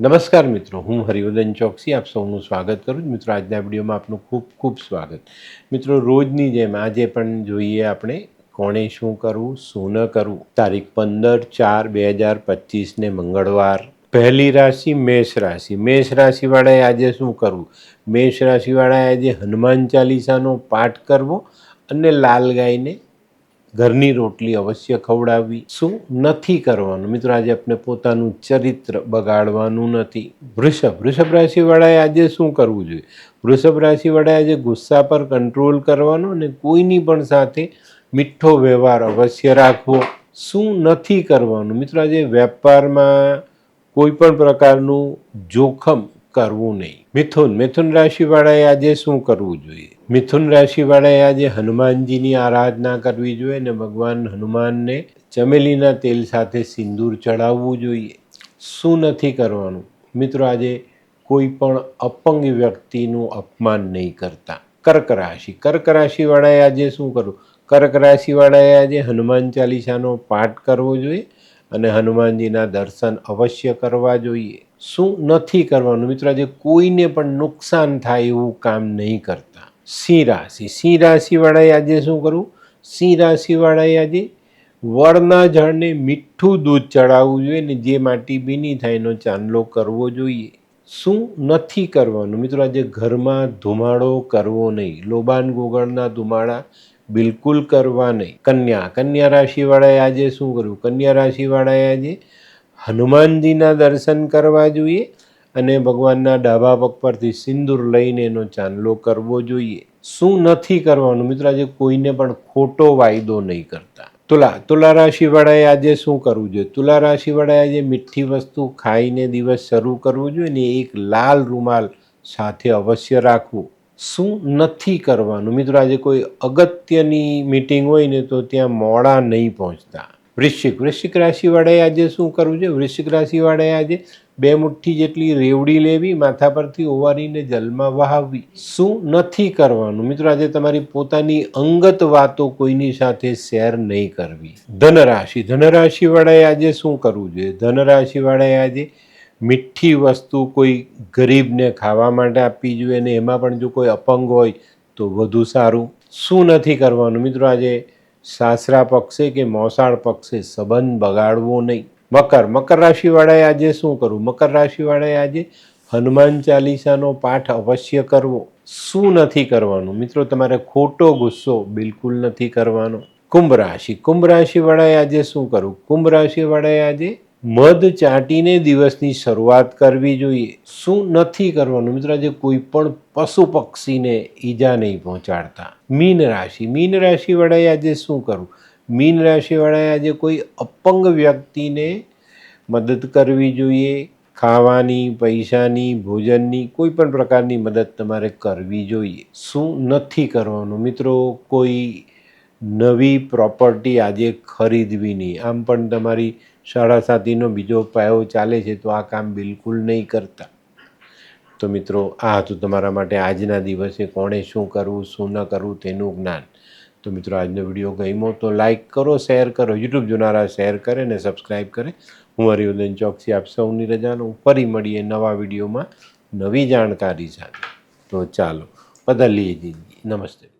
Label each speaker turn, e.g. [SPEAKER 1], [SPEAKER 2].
[SPEAKER 1] નમસ્કાર મિત્રો, હું હરિવર્ધન ચોકસી, આપ સૌનું સ્વાગત કરું છું. મિત્રો, આજના વિડીયોમાં આપનું ખૂબ ખૂબ સ્વાગત. મિત્રો, રોજની જેમ આજે પણ જોઈએ આપણે કોણે શું કરવું, શું ન કરવું. તારીખ પંદર ચાર બે હજાર પચીસને મંગળવાર. પહેલી રાશિ મેષ રાશિ. મેષ રાશિવાળાએ આજે શું કરવું? મેષ રાશિવાળાએ આજે હનુમાન ચાલીસાનો પાઠ કરવો અને લાલ ગાયને ઘરની રોટલી અવશ્ય ખવડાવવી. શું નથી કરવાનું? મિત્રો, આજે આપણે પોતાનું ચરિત્ર બગાડવાનું નથી. વૃષભ વૃષભ રાશિવાળાએ આજે શું કરવું જોઈએ? વૃષભ રાશિવાળાએ આજે ગુસ્સા પર કંટ્રોલ કરવાનો અને કોઈની પણ સાથે મીઠો વ્યવહાર અવશ્ય રાખવો. શું નથી કરવાનું? મિત્રો, આજે વેપારમાં કોઈ પણ પ્રકારનું જોખમ કરવું નહીં. મિથુન મિથુન રાશિવાળાએ આજે શું કરવું જોઈએ? મિથુન રાશિવાળાએ આજે હનુમાનજીની આરાધના કરવી જોઈએ અને ભગવાન હનુમાનને ચમેલીના તેલ સાથે સિંદૂર ચડાવવું જોઈએ. શું નથી કરવાનું? મિત્રો, આજે કોઈ પણ અપંગ વ્યક્તિનું અપમાન નહીં કરતા. કર્ક રાશિ. કર્ક રાશિવાળાએ આજે શું કરવું? કર્ક રાશિવાળાએ આજે હનુમાન ચાલીસાનો પાઠ કરવો જોઈએ અને હનુમાનજીના દર્શન અવશ્ય કરવા જોઈએ. શું નથી કરવાનું? મિત્રો, આજે કોઈને પણ નુકસાન થાય એવું કામ નહીં કરતા. સિંહ રાશિ. સિંહ રાશિવાળાએ આજે શું કરવું? સિંહ રાશિવાળાએ આજે વળના ઝાડને મીઠું દૂધ ચડાવવું જોઈએ ને જે માટી ભીની થાય એનો ચાંદલો કરવો જોઈએ. શું નથી કરવાનું? મિત્રો, આજે ઘરમાં ધુમાડો કરવો નહીં. લોબાન ગોગળના ધુમાડા બિલકુલ કરવા નહીં. કન્યા. કન્યા રાશિવાળાએ આજે શું કરવું કન્યા રાશિવાળાએ આજે હનુમાનજીના દર્શન કરવા જોઈએ અને ભગવાનના ડાબા પગ પરથી સિંદૂર લઈને એનો ચાંદલો કરવો જોઈએ. શું નથી કરવાનું મિત્રો? આજે કોઈને પણ ખોટો વાયદો નહીં કરતા. તુલા તુલા રાશિવાળાએ આજે શું કરવું જોઈએ? તુલા રાશિવાળાએ આજે મીઠી વસ્તુ ખાઈને દિવસ શરૂ કરવું જોઈએ ને એક લાલ રૂમાલ સાથે અવશ્ય રાખવું. શું નથી કરવાનું? મિત્રો, આજે કોઈ અગત્યની મિટિંગ હોય ને તો ત્યાં મોડા નહીં પહોંચતા. વૃશ્ચિક. વૃશ્ચિક રાશિવાળાએ આજે શું કરવું છે? વૃશ્ચિક રાશિવાળાએ આજે બે મુઠ્ઠી જેટલી રેવડી લેવી, માથા પરથી ઓવારીને જલમાં વહાવવી. શું નથી કરવાનું? મિત્રો, આજે તમારી પોતાની અંગત વાતો કોઈની સાથે શેર નહીં કરવી. ધનરાશિ. ધનરાશિવાળાએ આજે શું કરવું જોઈએ? ધનરાશિવાળાએ આજે મીઠી વસ્તુ કોઈ ગરીબને ખાવા માટે આપવી જોઈએ અને એમાં પણ જો કોઈ અપંગ હોય તો વધુ સારું. શું નથી કરવાનું? મિત્રો, આજે સાસરા પક્ષે કે મોસાળ પક્ષે સંબંધ બગાડવો નહીં. મકર મકર રાશિવાળાએ આજે શું કરવું? મકર રાશિવાળાએ આજે હનુમાન ચાલીસાનો પાઠ અવશ્ય કરવો. શું નથી કરવાનું? મિત્રો, તમારે ખોટો ગુસ્સો બિલકુલ નથી કરવાનો. કુંભ રાશિ. કુંભ રાશિવાળાએ આજે શું કરવું? કુંભ રાશિવાળાએ આજે મધ ચાટીને દિવસની શરૂઆત કરવી જોઈએ. શું નથી કરવાનું? મિત્રો, આજે કોઈ પણ પશુ પક્ષીને ઈજા નહીં પહોંચાડતા. મીન રાશિ. મીન રાશિવાળાએ આજે શું કરવું? મીન રાશિવાળાએ આજે કોઈ અપંગ વ્યક્તિને મદદ કરવી જોઈએ. ખાવાની, પૈસાની, ભોજનની, કોઈ પણ પ્રકારની મદદ તમારે કરવી જોઈએ. શું નથી કરવાનું? મિત્રો, કોઈ નવી પ્રોપર્ટી આજે ખરીદવી નહીં આમ પણ તમારી શાળા સાથીનો બીજો પાયો ચાલે છે તો આ કામ બિલકુલ નહીં કરતા. તો મિત્રો, આ હતું તમારા માટે આજના દિવસે કોણે શું કરવું, શું ન કરવું તેનું જ્ઞાન. તો મિત્રો, આજનો વીડિયો ગમ્યો તો લાઇક કરો, શેર કરો, યુટ્યુબ જોનારા શેર કરે ને સબસ્ક્રાઈબ કરે. હું હરિવર્ધન ચોકસી આપ સૌની રજાનો ફરી મળીએ નવા વિડીયોમાં નવી જાણકારી સાથે. તો ચાલો બદલીએ જિંદગી. નમસ્તે.